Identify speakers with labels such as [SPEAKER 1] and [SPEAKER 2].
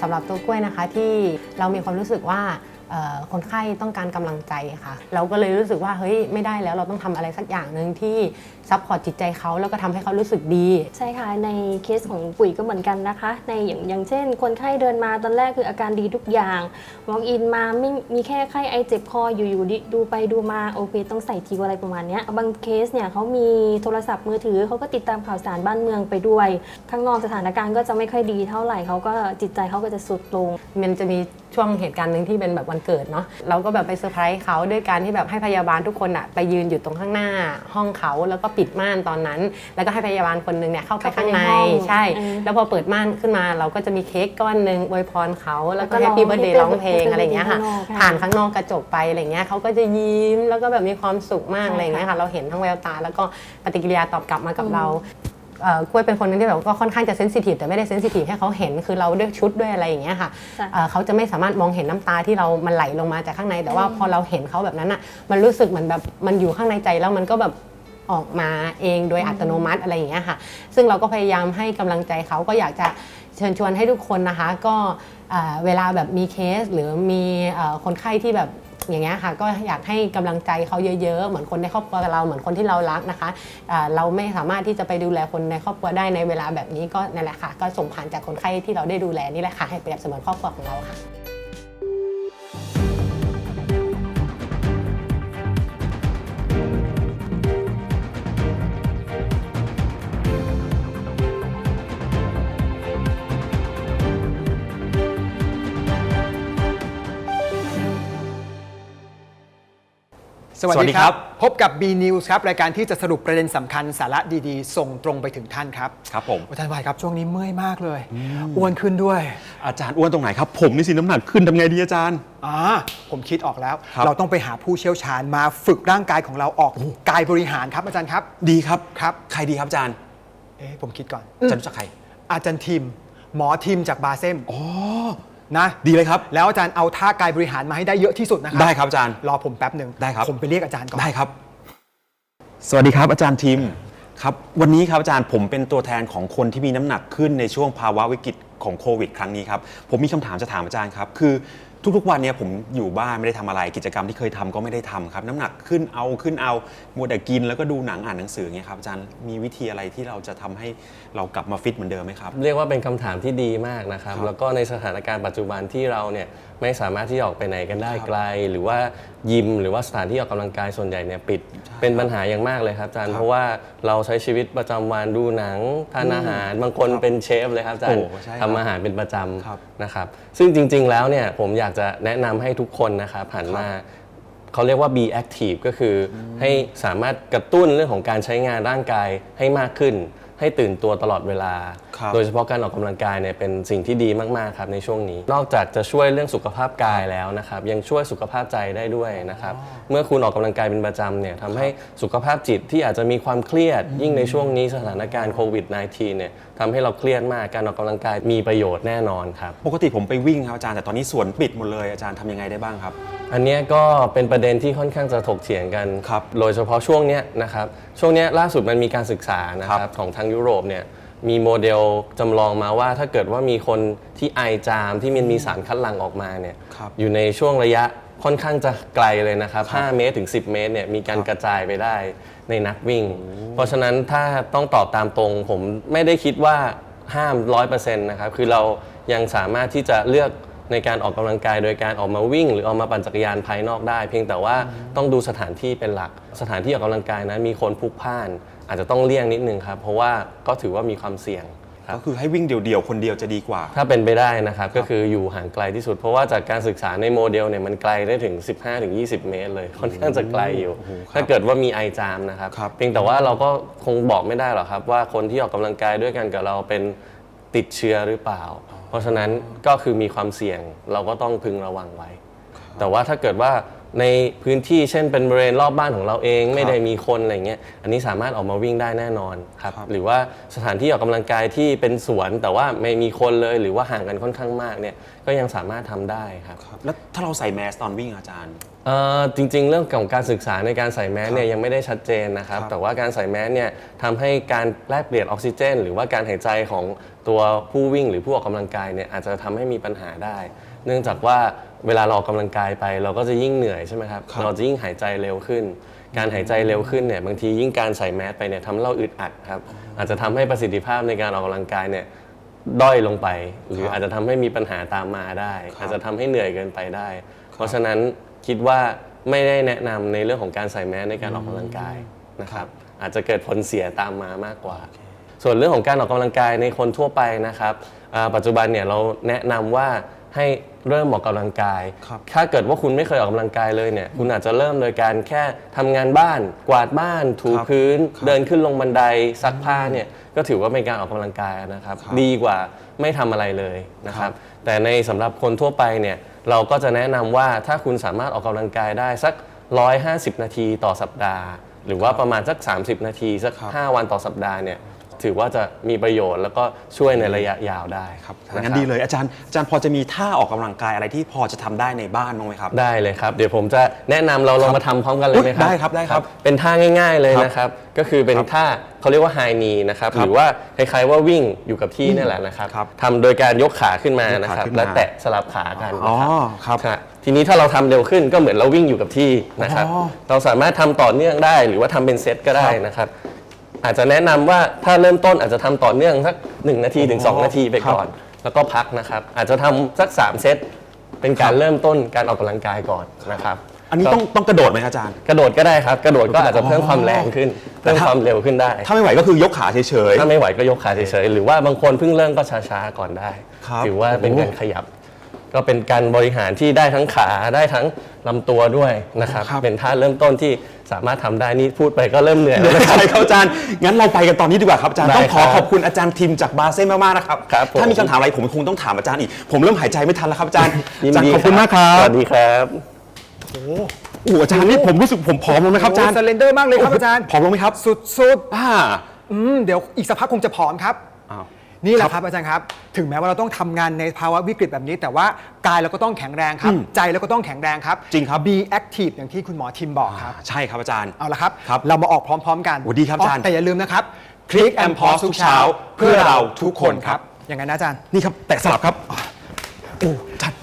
[SPEAKER 1] สำหรับตัวกล้วยนะคะที่เรามีความรู้สึกว่า คนไข้ต้องการกำลังใจค่ะ เราก็เลยรู้สึกว่าเฮ้ยไม่ได้แล้วเราต้องทำอะไรสักอย่างหนึ่งที่ซัพพอร์ตจิตใจเขาแล้วก็ทำให้เขารู้สึกดี
[SPEAKER 2] ใช่ค่ะ ในเคสของปุ๋ยก็เหมือนกันนะคะ ในอย่างอย่างเช่น คนไข้เดินมาตอนแรกคืออาการดีทุกอย่าง walk in มาไม่มีแค่ไข้ไอเจ็บคออยู่ๆดิดูไปดูมาโอเคต้องใส่ทีวอะไรประมาณเนี้ยบางเคสเนี่ยเขามีโทรศัพท์มือถือเขาก็ติดตามข่าวสารบ้านเมืองไปด้วย ข้างนอกสถานการณ์ก็จะไม่ค่อยดีเท่าไหร่เขาก็จิตใจเขาก็จะสุดลง
[SPEAKER 1] มันจะมี ช่วงเหตุการณ์หนึ่งที่เป็นแบบวันเกิดเนาะเราก็แบบไปเซอร์ไพรส์เขาด้วยการที่แบบให้พยาบาลทุกคนอะไปยืนอยู่ตรงข้างหน้าห้องเขาแล้วก็ปิดม่านตอนนั้น แล้วก็ให้พยาบาลคนหนึงเนี่ยเข้าไปข้างใน
[SPEAKER 2] เข้าไปในห้อง
[SPEAKER 1] ใช่
[SPEAKER 2] เออ
[SPEAKER 1] แล้วพอเปิดม่านขึ้นมาเราก็จะมีเค้กก้อนหนึ่งอวยพรเขาแล้วก็
[SPEAKER 2] แล้วก็
[SPEAKER 1] แฮปปี้
[SPEAKER 2] ร้อง
[SPEAKER 1] เบิร์ดเดย์
[SPEAKER 2] ให้
[SPEAKER 1] ร้องเพลง
[SPEAKER 2] เป็น
[SPEAKER 1] อะไรอย่างเงี้ยค่ะ
[SPEAKER 2] ข้างนอกค่ะ
[SPEAKER 1] ผ่านข้างนอกกระจกไปอะไรเงี้ยเขาก็จะยิ้มแล้วก็แบบมีความสุขมาก
[SPEAKER 2] ใช่
[SPEAKER 1] อะไรเงี้ย
[SPEAKER 2] ค่ะ
[SPEAKER 1] ค่ะเราเห็นทั้งแววตา แล้วก็ปฏิกิริยาตอบกลับมากับเราเอ่อ กล้วยเป็นคนหนึงที่แบบก็ค่อนข้างจะเซนซิทีฟแต่ไม่ได้เซนซิทีฟให้เขาเห็นคือเราด้วยชุดด้วยอะไรอย่างเงี้ยค่ะ
[SPEAKER 2] ใช่
[SPEAKER 1] เอ่อเขาจะไม่สามารถมองเห็นน้ำตาที่เรามันไหลลงมาจากข้างใน แต่ว่าพอเราเห็นเขาแบบนั้นอะมันรู้สึกเหมือนแบบมันอยู่ข้างในใจแล้วมันก็แบบออกมาเองโดยอัตโนมัติอะไรอย่างเงี้ยค่ะ ซึ่งเราก็พยายามให้กำลังใจเขาก็อยากจะเชิญชวนให้ทุกคนนะคะ ก็เอ่อเวลาแบบมีเคสหรือมีเอ่อคนไข้ที่แบบ อย่างเงี้ยค่ะก็อยากให้กำลังใจเขาเยอะ ๆ เหมือนคนในครอบครัวเราเหมือนคนที่เรารักนะคะเราไม่สามารถที่จะไปดูแลคนในครอบครัวได้ในเวลาแบบนี้ก็นั่นแหละค่ะก็ส่งผ่านจากคนไข้ที่เราได้ดูแลนี่แหละค่ะให้เปรียบเสมือนครอบครัวของเราค่ะ
[SPEAKER 3] สวัส
[SPEAKER 4] สวัส
[SPEAKER 3] ดี
[SPEAKER 4] ดี
[SPEAKER 3] ค
[SPEAKER 4] ครั
[SPEAKER 3] รับ
[SPEAKER 4] บ
[SPEAKER 3] พบกับ B News ครับ รายการที่จะสรุปประเด็นสำคัญสาระดีๆ ส่งตรงไปถึงท่านครับ
[SPEAKER 4] ครับผม
[SPEAKER 3] อาจารย์วายครับช่วงนี้เมื่อยมากเลย อ้วนขึ้นด้วย
[SPEAKER 4] อาจารย์อ้วนตรงไหนครับ ผมนี่สิน้ำหนักขึ้นทำไงดีอาจารย์
[SPEAKER 3] อ่าผมคิดออกแล้ว
[SPEAKER 4] ครับ
[SPEAKER 3] เราต้องไปหาผู้เชี่ยวชาญมาฝึกร่างกายของเราออกกายบริหารครับอาจารย์ครับ
[SPEAKER 4] ดีครับ
[SPEAKER 3] ครับ
[SPEAKER 4] ใครดีครับอาจารย์
[SPEAKER 3] เอ๊ะผมคิดก่อน
[SPEAKER 4] อาจารย์รู้จักใคร
[SPEAKER 3] อาจารย์ทีมหมอทีมจากบาเซม
[SPEAKER 4] อ๋อ
[SPEAKER 3] นะ
[SPEAKER 4] ดีเลยครับ
[SPEAKER 3] แล้วอาจารย์เอาท่ากายบริหารมาให้ได้เยอะที่สุดนะครั
[SPEAKER 4] ได้ครับอาจารย์
[SPEAKER 3] รอผมแป๊บหนึ่ง
[SPEAKER 4] ได้ครับ
[SPEAKER 3] ผมไปเรียกอาจารย์ก่อน
[SPEAKER 4] ได้ครับ สวัสดีครับอาจารย์ทิมครับ วันนี้ครับอาจารย์ผมเป็นตัวแทนของคนที่มีน้ำหนักขึ้นในช่วงภาวะวิกฤตของโควิด ครั้งนี้ครับ ผมมีคำถามจะถามอาจารย์ครับ คือ ทุกๆวันเนี่ยผมอยู่บ้านไม่ได้ทำอะไรกิจกรรมที่เคยทำก็ไม่ได้ทำครับ น้ำหนักขึ้นเอาขึ้นเอามัวแต่กินแล้วก็ดูหนังอ่านหนังสือเงี้ยครับอาจารย์มีวิธีอะไรที่เราจะทำให้เรากลับมาฟิตเหมือนเดิมไหมครับ
[SPEAKER 5] เรียกว่าเป็นคำถามที่ดีมากนะครับ
[SPEAKER 4] ครับ
[SPEAKER 5] แล้วก็ในสถานการณ์ปัจจุบันที่เราเนี่ยไม่สามารถที่จะออกไปไหนกันได้
[SPEAKER 4] ครับ
[SPEAKER 5] ไกล หรือว่ายิมหรือว่าสถานที่ออกกำลังกายส่วนใหญ่เนี่ยปิด เป็นปัญหาอย่างมากเลยครับอาจารย์
[SPEAKER 4] ครับ
[SPEAKER 5] เพราะว่าเราใช้ชีวิตประจำวันดูหนังทานอาหารบางคนเป็นเชฟเลยครับอาจารย์
[SPEAKER 4] โอ้ใช่ครับ
[SPEAKER 5] ทำอาหารเป็นประจ
[SPEAKER 4] ครับำ
[SPEAKER 5] นะครับซึ่งจริง ๆ แล้วเนี่ยผมอยากจะแนะนำให้ทุกคนนะครับหันมาเขาเรียกว่า be active ก็คืออให้สามารถกระตุ้นเรื่องของการใช้งานร่างกายให้มากขึ้น ให้ตื่นตัวตลอดเวลา
[SPEAKER 4] ครับ
[SPEAKER 5] โดยเฉพาะการออกกำลังกายเนี่ยเป็นสิ่งที่ดีมากๆครับในช่วงนี้ นอกจากจะช่วยเรื่องสุขภาพกายแล้วนะครับยังช่วยสุขภาพใจได้ด้วยนะครับเมื่อคุณออกกำลังกายเป็นประจำเนี่ยทำให้สุขภาพจิตที่อาจจะมีความเครียด ยิ่งในช่วงนี้สถานการณ์โควิด -19 เนี่ยทำให้เราเครียดมากการออกกำลังกายมีประโยชน์แน่นอนครับ
[SPEAKER 4] ปกติผมไปวิ่งครับอาจารย์แต่ตอนนี้สวนปิดหมดเลยอาจารย์ทำยังไงได้บ้างครับ
[SPEAKER 5] อันเนี้ยก็เป็นประเด็นที่ค่อนข้างจะถกเถียงกัน
[SPEAKER 4] ครับ
[SPEAKER 5] โดยเฉพาะช่วงเนี้ยนะครับช่วงเนี้ยล่าสุดมันมีการศึกษานะค
[SPEAKER 4] ครั
[SPEAKER 5] รับบของทางยุโรปเนี่ย มีโมเดลจำลองมาว่าถ้าเกิดว่ามีคนที่ไอจามที่มันมีสารคัดหลั่งออกมาเนี่ย
[SPEAKER 4] ครับ
[SPEAKER 5] อยู่ในช่วงระยะค่อนข้างจะไกลเลยนะครับ 5 เมตรถึง 10 เมตรเนี่ยมีการกระจายไปได้ในนักวิ่ง เพราะฉะนั้นถ้าต้องตอบตามตรงผมไม่ได้คิดว่าห้าม100%นะครับ คือเรายังสามารถที่จะเลือก ในการออกกำลังกายโดยการออกมาวิ่ง หรือออกมาปั่นจักรยานภายนอกได้ เพียงแต่ว่าต้องดูสถานที่เป็นหลัก สถานที่ออกกำลังกายนั้นมีคนพลุกพล่าน อาจจะต้องเลี่ยงนิดนึงครับเพราะว่าก็ถือว่ามีความเสี่ยงครับ
[SPEAKER 4] ก็คือให้วิ่งเดี่ยวๆ คนเดียวจะดีกว่า
[SPEAKER 5] ถ้าเป็นไปได้นะครับ ก็คืออยู่ห่างไกลที่สุด เพราะว่าจากการศึกษาในโมเดลเนี่ยมันไกลได้ถึง 15-20 เมตรเลย ค่อนข้างจะไกลอยู่
[SPEAKER 4] โอ้โหครับ
[SPEAKER 5] ถ้าเกิดว่ามีไอจามนะครับ
[SPEAKER 4] ครับ
[SPEAKER 5] เพียงแต่ว่าเราก็คงบอกไม่ได้หรอกครับ ว่าคนที่ออกกำลังกายด้วยกันกับเราเป็นติดเชื้อหรือเปล่า เพราะฉะนั้นก็คือมีความเสี่ยงเราก็ต้องพึงระวังไว้ แต่ว่าถ้าเกิดว่า ในพื้นที่เช่นเป็นบริเวณรอบบ้านของเราเองไม่ได้มีคนอะไรเงี้ยอันนี้สามารถออกมาวิ่งได้แน่นอนครับ
[SPEAKER 4] ครับ
[SPEAKER 5] หรือว่าสถานที่ออกกำลังกายที่เป็นสวนแต่ว่าไม่มีคนเลยหรือว่าห่างกันค่อนข้างมากเนี่ยก็ยังสามารถทำได้ครับ
[SPEAKER 4] แล้วถ้าเราใส่แมสตอนวิ่งอาจารย์
[SPEAKER 5] เอ่อจริง ๆ เรื่องของการศึกษาในการใส่แมสเนี่ยยังไม่ได้ชัดเจนนะครับ
[SPEAKER 4] ครับ
[SPEAKER 5] แต่ว่าการใส่แมสเนี่ยทำให้การแลกเปลี่ยนออกซิเจน หรือว่าการหายใจของตัวผู้วิ่งหรือผู้ออกกำลังกายเนี่ยอาจจะทำให้มีปัญหาได้ เนื่องจากว่า เวลาเราออกกำลังกายไป เราก็จะยิ่งเหนื่อยใช่ไหมครับ
[SPEAKER 4] ครับ
[SPEAKER 5] เราจะยิ่งหายใจเร็วขึ้น การหายใจเร็วขึ้นเนี่ยบางทียิ่งการใส่แมสไปเนี่ยทำให้เราอึดอัดครับ อาจจะทำให้ประสิทธิภาพในการออกกำลังกายเนี่ยด้อยลงไป หรืออาจจะทำให้มีปัญหาตามมาได้ อาจจะทำให้เหนื่อยเกินไปได้ เพราะฉะนั้นคิดว่าไม่ได้แนะนำในเรื่องของการใส่แมสในการออกกำลังกายนะครับ อาจจะเกิดผลเสียตามมามากกว่า ส่วนเรื่องของการออกกำลังกายในคนทั่วไปนะครับอ่าปัจจุบันเนี่ยเราแนะนำว่าให้ เริ่มออกกำลังกาย
[SPEAKER 4] ครับ
[SPEAKER 5] ถ้าเกิดว่าคุณไม่เคยออกกำลังกายเลยเนี่ย คุณอาจจะเริ่มโดยการแค่ทำงานบ้าน กวาดบ้าน ถู
[SPEAKER 4] ครับ
[SPEAKER 5] พื้น
[SPEAKER 4] ครับ
[SPEAKER 5] เดินขึ้นลงบันไดซักผ้าเนี่ย ก็ถือว่าเป็นการออกกำลังกายนะครับ
[SPEAKER 4] ครับ
[SPEAKER 5] ดีกว่าไม่ทำอะไรเลยนะครับแต่ในสำหรับคนทั่วไปเนี่ย เราก็จะแนะนำว่าถ้าคุณสามารถออกกำลังกายได้สัก 150 นาทีต่อสัปดาห์ หรือว่าประมาณสัก 30 นาทีสัก
[SPEAKER 4] ครับ
[SPEAKER 5] 5 วันต่อสัปดาห์เนี่ย ถือว่าจะมีประโยชน์แล้วก็ช่วยในระยะยาวได้
[SPEAKER 4] ครับ
[SPEAKER 5] นะ
[SPEAKER 4] งั้นดีเลยอาจารย์อาจารย์พอจะมีท่าออกกำลังกายอะไรที่พอจะทำได้ในบ้านบ้างไหมครับ
[SPEAKER 5] ได้เลยครับ เดี๋ยวผมจะแนะนำเราลองมาทำพร้อมกันเลยไหมครับ
[SPEAKER 4] ได้ครับได้ครับ
[SPEAKER 5] เป็นท่าง่าย ๆเลย
[SPEAKER 4] ครับ
[SPEAKER 5] นะครับ ก็คือเป็นท่าเขาเรียกว่าไฮนีนะครับ
[SPEAKER 4] ครับ
[SPEAKER 5] หรือว่าคล้ายๆว่าวิ่งอยู่กับที่นี่แหละนะครับ
[SPEAKER 4] ครับ
[SPEAKER 5] ทำโดยการยกขาขึ้นมาย
[SPEAKER 4] ก
[SPEAKER 5] นะ
[SPEAKER 4] ขา
[SPEAKER 5] ครับ
[SPEAKER 4] ขึ้นมา
[SPEAKER 5] และแตะสลับขากัน
[SPEAKER 4] อ๋อ
[SPEAKER 5] นะครับ
[SPEAKER 4] ครับ
[SPEAKER 5] ทีนี้ถ้าเราทำเร็วขึ้นก็เหมือนเราวิ่งอยู่กับที่นะครับ
[SPEAKER 4] อ๋อ
[SPEAKER 5] เราสามารถทำต่อเนื่องได้หรือว่าทำเป็นเซตก็ได้
[SPEAKER 4] ครับ
[SPEAKER 5] นะครับ อาจจะแนะนำว่าถ้าเริ่มต้นอาจจะทำต่อเนื่องสัก1นาทีถึง2นาทีไปก่อน แล้วก็พักนะครับ อาจจะทำสัก 3 เซตเป็นการเริ่มต้นการออกกำลังกายก่อนนะครับ
[SPEAKER 4] อันนี้ต้องต้องกระโดดไหมครับอาจารย์
[SPEAKER 5] กระโดดก็ได้ครับ กระโดดก็อาจจะเพิ่ม
[SPEAKER 4] อ๋อ
[SPEAKER 5] ความแรงขึ้น
[SPEAKER 4] แต่
[SPEAKER 5] เพิ่ม
[SPEAKER 4] ถ้า
[SPEAKER 5] ความเร็วขึ้นได้
[SPEAKER 4] ถ้าไม่ไหวก็คือยกขาเฉย
[SPEAKER 5] ถ้าไม่ไหวก็ยกขาเฉยๆ หรือว่าบางคนเพิ่งเริ่มก็ช้าๆ ก่อนได้
[SPEAKER 4] ครับ
[SPEAKER 5] ถือว่าเป็น
[SPEAKER 4] โอ้
[SPEAKER 5] การขยับ ก็เป็นการบริหารที่ได้ทั้งขาได้ทั้งลำตัวด้วยนะครับ
[SPEAKER 4] ครับ
[SPEAKER 5] เป็นท่าเริ่มต้นที่สามารถทำได้นี่พูดไปก็เริ่มเหนื่อย
[SPEAKER 4] ๆ
[SPEAKER 5] แล้วนะครับ
[SPEAKER 4] ใช่ครับอาจารย์ งั้นเราไปกันตอนนี้ดีกว่าครับอาจารย์
[SPEAKER 5] ได้
[SPEAKER 4] ต้องขอ
[SPEAKER 5] ครับ
[SPEAKER 4] ขอบคุณอาจารย์ทิมจากบาเซ่มากๆนะครับ
[SPEAKER 5] ครับผม
[SPEAKER 4] ถ้ามีคำถามอะไรผมคงต้องถามอาจารย์อีก ผมเริ่มหายใจไม่ทันแล้วครับอาจารย์
[SPEAKER 5] ยิน
[SPEAKER 4] อาจาร
[SPEAKER 5] ดี
[SPEAKER 4] ย์ขอบคุณมากครั
[SPEAKER 5] ส
[SPEAKER 4] บ
[SPEAKER 5] วัสดีครับ
[SPEAKER 4] โอ้โหอาจารย์นี่ผมรู้สึกผมผอมลงนะครับอาจารย์
[SPEAKER 3] สเลนเดอร์มากเลยครับอาจารย์
[SPEAKER 4] ผอมลงไหมครับ
[SPEAKER 3] สุด
[SPEAKER 4] อ่า
[SPEAKER 3] ๆอืมเดี๋ยวอีกสักพักคงจะผอมครับ
[SPEAKER 4] อ้าว
[SPEAKER 3] นี่แหละครับอาจารย์ครับ ถึงแม้ว่าเราต้องทำงานในภาวะวิกฤตแบบนี้ แต่ว่ากายเราก็ต้องแข็งแรงครับ
[SPEAKER 4] อืม
[SPEAKER 3] ใจเราก็ต้องแข็งแรงครับ
[SPEAKER 4] จริงครับ
[SPEAKER 3] be active อย่างที่คุณหมอทิมบอกครับ
[SPEAKER 4] ใช่ครับอาจารย์
[SPEAKER 3] เอาละครับ
[SPEAKER 4] ครับ
[SPEAKER 3] เรามาออกพร้อมๆกัน
[SPEAKER 4] โอ้ดีครับอาจารย์
[SPEAKER 3] แต่อย่าลืมนะครับคลิกแอมพอสทุกเช้าเพื่อเราทุกคนครับ อย่างนั้นนะอาจารย์
[SPEAKER 4] นี่ครับ แตะสลับครับโอ้อาจารย์